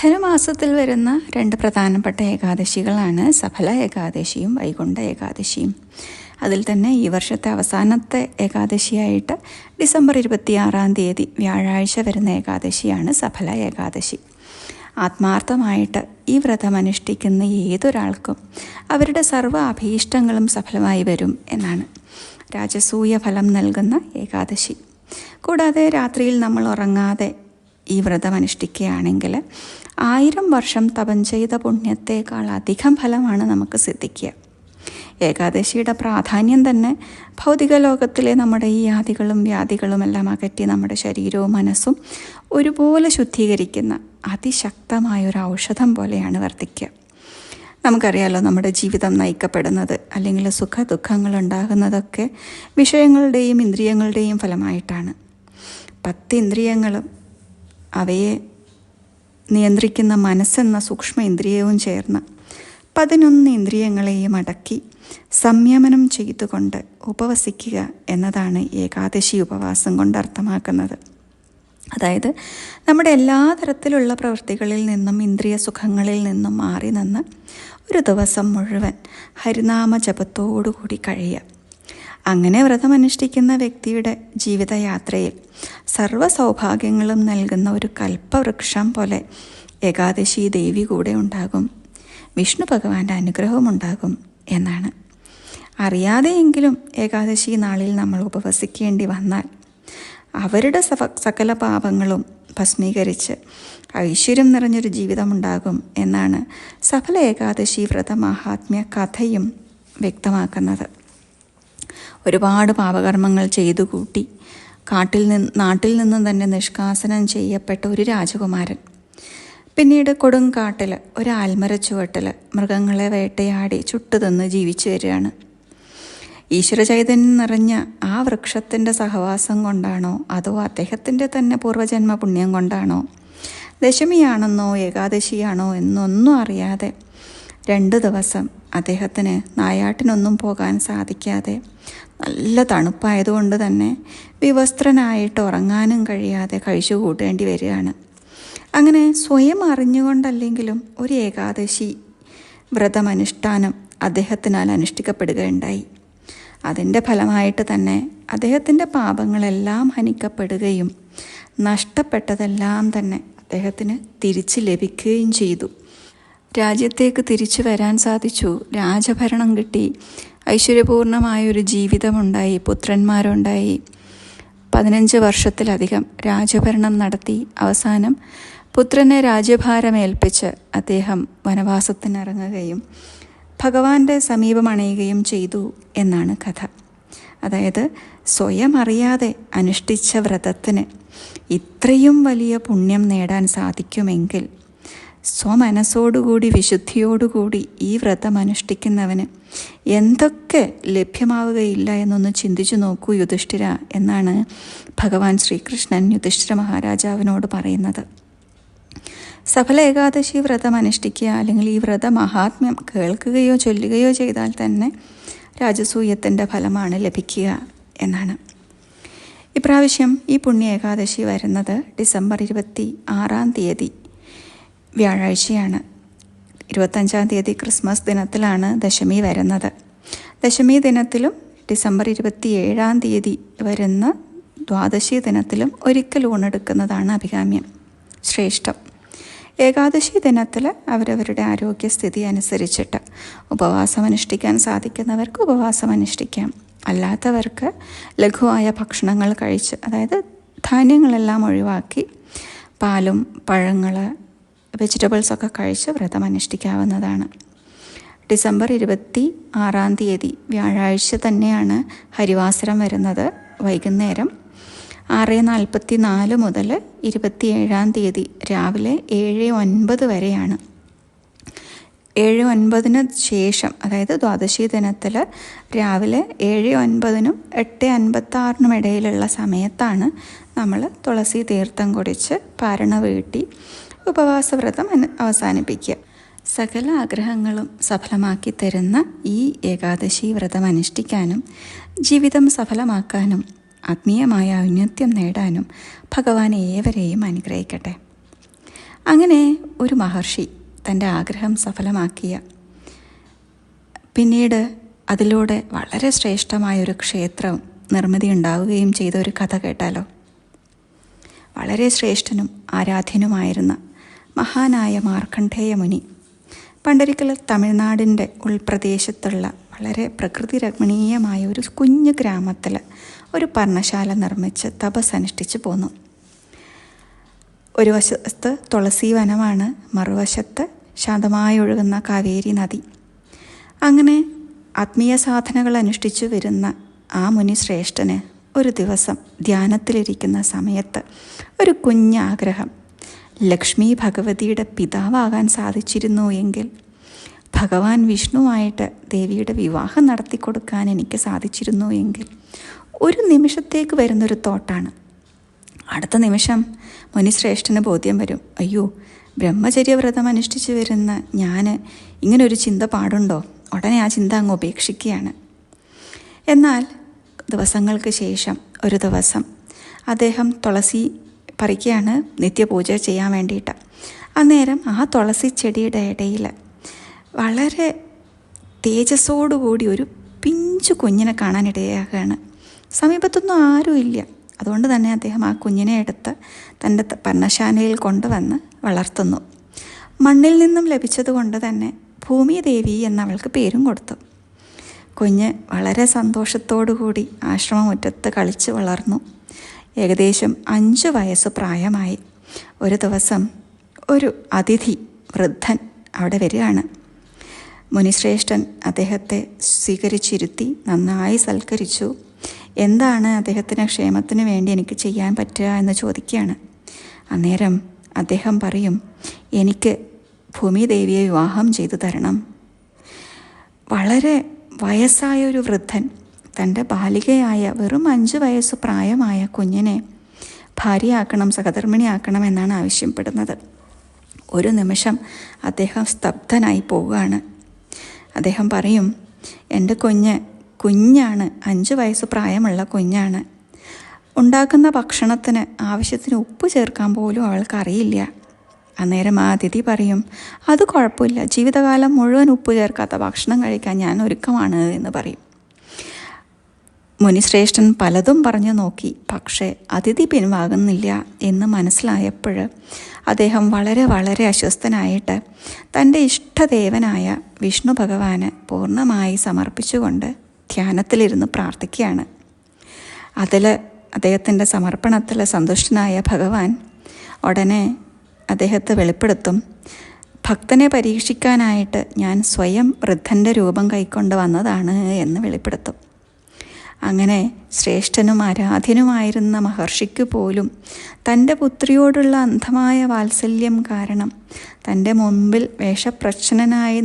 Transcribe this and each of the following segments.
ധനുമാസത്തിൽ വരുന്ന രണ്ട് പ്രധാനപ്പെട്ട ഏകാദശികളാണ് സഫല ഏകാദശിയും വൈകുണ്ഠ ഏകാദശിയും. അതിൽ തന്നെ ഈ വർഷത്തെ അവസാനത്തെ ഏകാദശിയായിട്ട് ഡിസംബർ ഇരുപത്തിയാറാം തീയതി വ്യാഴാഴ്ച വരുന്ന ഏകാദശിയാണ് സഫല ഏകാദശി. ആത്മാർത്ഥമായിട്ട് ഈ വ്രതം അനുഷ്ഠിക്കുന്ന ഏതൊരാൾക്കും അവരുടെ സർവ അഭീഷ്ടങ്ങളും സഫലമായി വരും എന്നാണ് രാജസൂയ ഫലം നൽകുന്ന ഏകാദശി. കൂടാതെ രാത്രിയിൽ നമ്മൾ ഉറങ്ങാതെ ഈ വ്രതം അനുഷ്ഠിക്കുകയാണെങ്കിൽ ആയിരം വർഷം തപം ചെയ്ത പുണ്യത്തേക്കാൾ അധികം ഫലമാണ് നമുക്ക് സിദ്ധിക്കുക. ഏകാദശിയുടെ പ്രാധാന്യം തന്നെ ഭൗതിക ലോകത്തിലെ നമ്മുടെ ഈ ആദികളും വ്യാധികളും എല്ലാം അകറ്റി നമ്മുടെ ശരീരവും മനസ്സും ഒരുപോലെ ശുദ്ധീകരിക്കുന്ന അതിശക്തമായ ഒരു ഔഷധം പോലെയാണ് വർദ്ധിക്കുക. നമുക്കറിയാലോ നമ്മുടെ ജീവിതം നയിക്കപ്പെടുന്നത് അല്ലെങ്കിൽ സുഖ ദുഃഖങ്ങൾ ഉണ്ടാകുന്നതൊക്കെ വിഷയങ്ങളുടെയും ഇന്ദ്രിയങ്ങളുടെയും ഫലമായിട്ടാണ്. പത്ത് ഇന്ദ്രിയങ്ങളും അവയെ നിയന്ത്രിക്കുന്ന മനസ്സെന്ന സൂക്ഷ്മ ഇന്ദ്രിയവും ചേർന്ന് പതിനൊന്ന് ഇന്ദ്രിയങ്ങളെയും അടക്കി സംയമനം ചെയ്തുകൊണ്ട് ഉപവസിക്കുക എന്നതാണ് ഏകാദശി ഉപവാസം കൊണ്ട് അർത്ഥമാക്കുന്നത്. അതായത് നമ്മുടെ എല്ലാ തരത്തിലുള്ള പ്രവൃത്തികളിൽ നിന്നും ഇന്ദ്രിയ സുഖങ്ങളിൽ നിന്നും മാറി നിന്ന് ഒരു ദിവസം മുഴുവൻ ഹരിനാമ ജപത്തോടുകൂടി കഴിയുക. അങ്ങനെ വ്രതമനുഷ്ഠിക്കുന്ന വ്യക്തിയുടെ ജീവിതയാത്രയിൽ സർവ സൗഭാഗ്യങ്ങളും നൽകുന്ന ഒരു കൽപ്പവൃക്ഷം പോലെ ഏകാദശി ദേവി കൂടെ ഉണ്ടാകും. വിഷ്ണു ഭഗവാന്റെ അനുഗ്രഹവും ഉണ്ടാകും എന്നാണ്. അറിയാതെയെങ്കിലും ഏകാദശി നാളിൽ നമ്മൾ ഉപവസിക്കേണ്ടി വന്നാൽ അവരുടെ സകല പാപങ്ങളും ഭസ്മീകരിച്ച് ഐശ്വര്യം നിറഞ്ഞൊരു ജീവിതമുണ്ടാകും എന്നാണ് സഫല ഏകാദശി വ്രത മഹാത്മ്യ കഥയും വ്യക്തമാക്കുന്നത്. ഒരുപാട് പാപകർമ്മങ്ങൾ ചെയ്തു കൂട്ടി. കാട്ടിൽ നിന്ന് നാട്ടിൽ നിന്നും തന്നെ നിഷ്കാസനം ചെയ്യപ്പെട്ട ഒരു രാജകുമാരൻ. പിന്നീട് കൊടുങ്കാട്ടിൽ ഒരു ആൽമര ചുവട്ടിൽ മൃഗങ്ങളെ വേട്ടയാടി ചുട്ടുതന്ന് ജീവിച്ചു വരികയാണ്. ഈശ്വര ചൈതന്യം നിറഞ്ഞ ആ വൃക്ഷത്തിന്റെ സഹവാസം കൊണ്ടാണോ അതോ അദ്ദേഹത്തിന്റെ തന്നെ പൂർവജന്മ പുണ്യം കൊണ്ടാണോ? ദശമിയാണെന്നോ ഏകാദശിയാണോ എന്നൊന്നും അറിയാതെ രണ്ട് ദിവസം അദ്ദേഹത്തിന് നായാട്ടിനൊന്നും പോകാൻ സാധിക്കാതെ നല്ല തണുപ്പായതുകൊണ്ട് തന്നെ വിവസ്ത്രനായിട്ട് ഉറങ്ങാനും കഴിയാതെ കഴിച്ചു കൂട്ടേണ്ടി വരികയാണ്. അങ്ങനെ സ്വയം അറിഞ്ഞുകൊണ്ടല്ലെങ്കിലും ഒരു ഏകാദശി വ്രതമനുഷ്ഠാനം അദ്ദേഹത്തിനാൽ അനുഷ്ഠിക്കപ്പെടുകയുണ്ടായി. അതിന്റെ ഫലമായിട്ട് തന്നെ അദ്ദേഹത്തിന്റെ പാപങ്ങളെല്ലാം ഹനിക്കപ്പെടുകയും നഷ്ടപ്പെട്ടതെല്ലാം തന്നെ അദ്ദേഹത്തിന് തിരിച്ച് ലഭിക്കുകയും ചെയ്തു. രാജ്യത്തേക്ക് തിരിച്ചു വരാൻ സാധിച്ചു. രാജഭരണം കിട്ടി. ഐശ്വര്യപൂർണമായൊരു ജീവിതമുണ്ടായി. പുത്രന്മാരുണ്ടായി. പതിനഞ്ച് വർഷത്തിലധികം രാജഭരണം നടത്തി. അവസാനം പുത്രനെ രാജ്യഭാരമേൽപ്പിച്ച് അദ്ദേഹം വനവാസത്തിനിറങ്ങുകയും ഭഗവാന്റെ സമീപമണയുകയും ചെയ്തു എന്നാണ് കഥ. അതായത് സ്വയം അറിയാതെ അനുഷ്ഠിച്ച വ്രതത്തിന് ഇത്രയും വലിയ പുണ്യം നേടാൻ സാധിക്കുമെങ്കിൽ സ്വമനസ്സോടുകൂടി വിശുദ്ധിയോടുകൂടി ഈ വ്രതം അനുഷ്ഠിക്കുന്നവന് എന്തൊക്കെ ലഭ്യമാവുകയില്ല എന്നൊന്ന് ചിന്തിച്ചു നോക്കൂ യുധിഷ്ഠിര എന്നാണ് ഭഗവാൻ ശ്രീകൃഷ്ണൻ യുധിഷ്ഠിര മഹാരാജാവിനോട് പറയുന്നത്. സഫല ഏകാദശി വ്രതം അനുഷ്ഠിക്കുക അല്ലെങ്കിൽ ഈ വ്രത മഹാത്മ്യം കേൾക്കുകയോ ചൊല്ലുകയോ ചെയ്താൽ തന്നെ രാജസൂയത്തിന്റെ ഫലമാണ് ലഭിക്കുക എന്നാണ്. ഇപ്രാവശ്യം ഈ പുണ്യ ഏകാദശി വരുന്നത് ഡിസംബർ ഇരുപത്തി ആറാം തീയതി വ്യാഴാഴ്ചയാണ്. ഇരുപത്തഞ്ചാം തീയതി ക്രിസ്മസ് ദിനത്തിലാണ് ദശമി വരുന്നത്. ദശമി ദിനത്തിലും ഡിസംബർ ഇരുപത്തി ഏഴാം തീയതി വരുന്ന ദ്വാദശി ദിനത്തിലും ഒരിക്കൽ ഊണെടുക്കുന്നതാണ് അഭികാമ്യം ശ്രേഷ്ഠം. ഏകാദശി ദിനത്തിൽ അവരവരുടെ ആരോഗ്യസ്ഥിതി അനുസരിച്ചിട്ട് ഉപവാസം അനുഷ്ഠിക്കാൻ സാധിക്കുന്നവർക്ക് ഉപവാസം അനുഷ്ഠിക്കാം അല്ലാത്തവർക്ക് ലഘുവായ ഭക്ഷണങ്ങൾ കഴിച്ച് അതായത് ധാന്യങ്ങളെല്ലാം ഒഴിവാക്കി പാലും പഴങ്ങൾ വെജിറ്റബിൾസ് ഒക്കെ കഴിച്ച് വ്രതം അനുഷ്ഠിക്കാവുന്നതാണ്. ഡിസംബർ ഇരുപത്തി ആറാം തീയതി വ്യാഴാഴ്ച തന്നെയാണ് ഹരിവാസരം വരുന്നത് വൈകുന്നേരം ആറ് നാൽപ്പത്തി നാല് മുതൽ ഇരുപത്തിയേഴാം തീയതി രാവിലെ ഏഴ് ഒൻപത് വരെയാണ്. ഏഴ് ഒൻപതിന് ശേഷം അതായത് ദ്വാദശി ദിനത്തിൽ രാവിലെ ഏഴ് ഒൻപതിനും എട്ട് അൻപത്താറിനും ഇടയിലുള്ള സമയത്താണ് നമ്മൾ തുളസി തീർത്ഥം കുടിച്ച് പാരണ വീട്ടി ഉപവാസവ്രതം അവസാനിപ്പിക്കുക. സകല ആഗ്രഹങ്ങളും സഫലമാക്കി തരുന്ന ഈ ഏകാദശി വ്രതം അനുഷ്ഠിക്കാനും ജീവിതം സഫലമാക്കാനും ആത്മീയമായ ഔന്നത്യം നേടാനും ഭഗവാൻ ഏവരെയും അനുഗ്രഹിക്കട്ടെ. അങ്ങനെ ഒരു മഹർഷി തന്റെ ആഗ്രഹം സഫലമാക്കിയ പിന്നീട് അതിലൂടെ വളരെ ശ്രേഷ്ഠമായ ഒരു ക്ഷേത്രം നിർമ്മിതി ഉണ്ടാവുകയും ചെയ്ത ഒരു കഥ കേട്ടാലോ? വളരെ ശ്രേഷ്ഠനും ആരാധ്യനുമായിരുന്ന മഹാനായ മാർക്കണ്ഠേയ മുനി പണ്ടൊരിക്കൽ തമിഴ്നാടിന്റെ ഉൾപ്രദേശത്തുള്ള വളരെ പ്രകൃതി രമണീയമായ ഒരു കുഞ്ഞു ഗ്രാമത്തിൽ ഒരു പർണശാല നിർമ്മിച്ച് തപസ് അനുഷ്ഠിച്ചു പോന്നു. ഒരു വശത്ത് തുളസി വനമാണ് മറുവശത്ത് ശാന്തമായി ഒഴുകുന്ന കാവേരി നദി. അങ്ങനെ ആത്മീയ സാധനകൾ അനുഷ്ഠിച്ചു വരുന്ന ആ മുനി ശ്രേഷ്ഠന് ഒരു ദിവസം ധ്യാനത്തിലിരിക്കുന്ന സമയത്ത് ഒരു കുഞ്ഞാഗ്രഹം ലക്ഷ്മി ഭഗവതിയുടെ പിതാവാകാൻ സാധിച്ചിരുന്നു എങ്കിൽ ഭഗവാൻ വിഷ്ണുവായിട്ട് ദേവിയുടെ വിവാഹം നടത്തി കൊടുക്കാൻ എനിക്ക് സാധിച്ചിരുന്നു എങ്കിൽ ഒരു നിമിഷത്തേക്ക് വരുന്നൊരു തോട്ടാണ്. അടുത്ത നിമിഷം മുനിശ്രേഷ്ഠന് ബോധ്യം വരും. അയ്യോ ബ്രഹ്മചര്യവ്രതം അനുഷ്ഠിച്ചു വരുന്ന ഞാൻ ഇങ്ങനൊരു ചിന്ത പാടുണ്ടോ? ഉടനെ ആ ചിന്ത അങ്ങ് ഉപേക്ഷിക്കുകയാണ്. എന്നാൽ ദിവസങ്ങൾക്ക് ശേഷം ഒരു ദിവസം അദ്ദേഹം തുളസി പറിക്കുകയാണ് നിത്യപൂജ ചെയ്യാൻ വേണ്ടിയിട്ട്. അന്നേരം ആ തുളസി ചെടിയുടെ ഇടയിൽ വളരെ തേജസ്സോടുകൂടി ഒരു പിഞ്ചു കുഞ്ഞിനെ കാണാനിടയാകുകയാണ്. സമീപത്തൊന്നും ആരുമില്ല അതുകൊണ്ട് തന്നെ അദ്ദേഹം ആ കുഞ്ഞിനെ എടുത്ത് തന്റെ പർണശാലയിൽ കൊണ്ടുവന്ന് വളർത്തുന്നു. മണ്ണിൽ നിന്നും ലഭിച്ചതുകൊണ്ട് തന്നെ ഭൂമിദേവി എന്നവൾക്ക് പേരും കൊടുത്തു. കുഞ്ഞ് വളരെ സന്തോഷത്തോടുകൂടി ആശ്രമമുറ്റത്ത് കളിച്ച് വളർന്നു. ഏകദേശം അഞ്ച് വയസ്സ് പ്രായമായി. ഒരു ദിവസം ഒരു അതിഥി വൃദ്ധൻ അവിടെ വരികയാണ്. മുനിശ്രേഷ്ഠൻ അദ്ദേഹത്തെ സ്വീകരിച്ചിരുത്തി നന്നായി സൽക്കരിച്ചു. എന്താണ് അദ്ദേഹത്തിന് ക്ഷേമത്തിന് വേണ്ടി എനിക്ക് ചെയ്യാൻ പറ്റുക എന്ന് ചോദിക്കുകയാണ്. അന്നേരം അദ്ദേഹം പറയും എനിക്ക് ഭൂമിദേവിയെ വിവാഹം ചെയ്തു തരണം. വളരെ വയസ്സായ ഒരു വൃദ്ധൻ തന്റെ ബാലികയായ വെറും അഞ്ച് വയസ്സ് പ്രായമായ കുഞ്ഞിനെ ഭാര്യയാക്കണം സഹധർമ്മിണിയാക്കണം എന്നാണ് ആവശ്യപ്പെടുന്നത്. ഒരു നിമിഷം അദ്ദേഹം സ്തബ്ധനായി പോവുകയാണ്. അദ്ദേഹം പറയും എന്റെ കുഞ്ഞ് കുഞ്ഞാണ് അഞ്ച് വയസ്സ് പ്രായമുള്ള കുഞ്ഞാണ്. ഉണ്ടാക്കുന്ന ഭക്ഷണത്തിന് ആവശ്യത്തിന് ഉപ്പ് ചേർക്കാൻ പോലും അവൾക്കറിയില്ല അന്നേരം ആ അതിഥി പറയും അത് കുഴപ്പമില്ല. ജീവിതകാലം മുഴുവൻ ഉപ്പ് ചേർക്കാത്ത ഭക്ഷണം കഴിക്കാൻ ഞാൻ ഒരുക്കമാണ് എന്ന് പറയും. മുനിശ്രേഷ്ഠൻ പലതും പറഞ്ഞു നോക്കി. പക്ഷേ അതിഥി പിൻവാകുന്നില്ല എന്ന് മനസ്സിലായപ്പോൾ അദ്ദേഹം വളരെ വളരെ അസ്വസ്ഥനായിട്ട് തന്റെ ഇഷ്ടദേവനായ വിഷ്ണു ഭഗവാന് പൂർണമായി സമർപ്പിച്ചുകൊണ്ട് ധ്യാനത്തിലിരുന്ന് പ്രാർത്ഥിക്കുകയാണ്. അതിൽ അദ്ദേഹത്തിന്റെ സമർപ്പണത്തിൽ സന്തുഷ്ടനായ ഭഗവാൻ ഉടനെ അദ്ദേഹത്തെ വെളിപ്പെടുത്തും. ഭക്തനെ പരീക്ഷിക്കാനായിട്ട് ഞാൻ സ്വയം വൃദ്ധന്റെ രൂപം കൈക്കൊണ്ട് വന്നതാണ് എന്ന് വെളിപ്പെടുത്തും. അങ്ങനെ ശ്രേഷ്ഠനും ആരാധ്യനുമായിരുന്ന മഹർഷിക്ക് പോലും തന്റെ പുത്രിയോടുള്ള അന്ധമായ വാത്സല്യം കാരണം തന്റെ മുമ്പിൽ വേഷപ്രച്ഛന്നനായി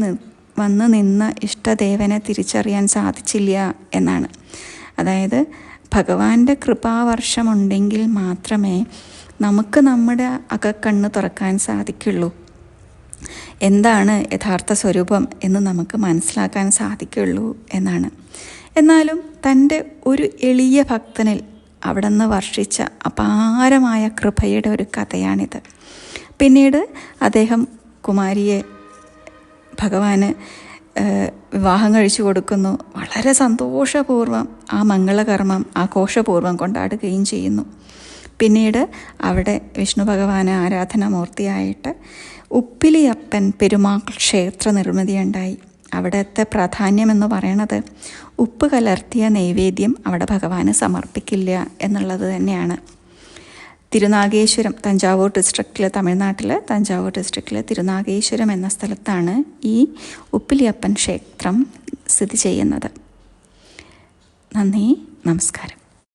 വന്ന് നിന്ന ഇഷ്ടദേവനെ തിരിച്ചറിയാൻ സാധിച്ചില്ല എന്നാണ്. അതായത് ഭഗവാന്റെ കൃപാവർഷമുണ്ടെങ്കിൽ മാത്രമേ നമുക്ക് നമ്മുടെ അകക്കണ്ണ് തുറക്കാൻ സാധിക്കുള്ളൂ. എന്താണ് യഥാർത്ഥ സ്വരൂപം എന്ന് നമുക്ക് മനസ്സിലാക്കാൻ സാധിക്കുള്ളൂ എന്നാണ്. എന്നാലും തന്റെ ഒരു എളിയ ഭക്തനിൽ അവിടെ നിന്ന് വർഷിച്ച അപാരമായ കൃപയുടെ ഒരു കഥയാണിത്. പിന്നീട് അദ്ദേഹം കുമാരിയെ ഭഗവാന് വിവാഹം കഴിച്ചു കൊടുക്കുന്നു. വളരെ സന്തോഷപൂർവം ആ മംഗളകർമ്മം ആഘോഷപൂർവം കൊണ്ടാടുകയും ചെയ്യുന്നു. പിന്നീട് അവിടെ വിഷ്ണു ഭഗവാന് ആരാധനാമൂർത്തിയായിട്ട് ഉപ്പിലിയപ്പൻ പെരുമാൾ ക്ഷേത്ര നിർമ്മിതിയുണ്ടായി. അവിടുത്തെ പ്രാധാന്യം എന്ന് പറയണത് ഉപ്പ് കലർത്തിയ നൈവേദ്യം അവിടെ ഭഗവാന് സമർപ്പിക്കില്ല എന്നുള്ളത് തന്നെയാണ്. തിരുനാഗേശ്വരം തഞ്ചാവൂർ ഡിസ്ട്രിക്റ്റിൽ തമിഴ്നാട്ടിൽ തഞ്ചാവൂർ ഡിസ്ട്രിക്റ്റിൽ തിരുനാഗേശ്വരം എന്ന സ്ഥലത്താണ് ഈ ഉപ്പിലിയപ്പൻ ക്ഷേത്രം സ്ഥിതി ചെയ്യുന്നത്. നന്ദി നമസ്കാരം.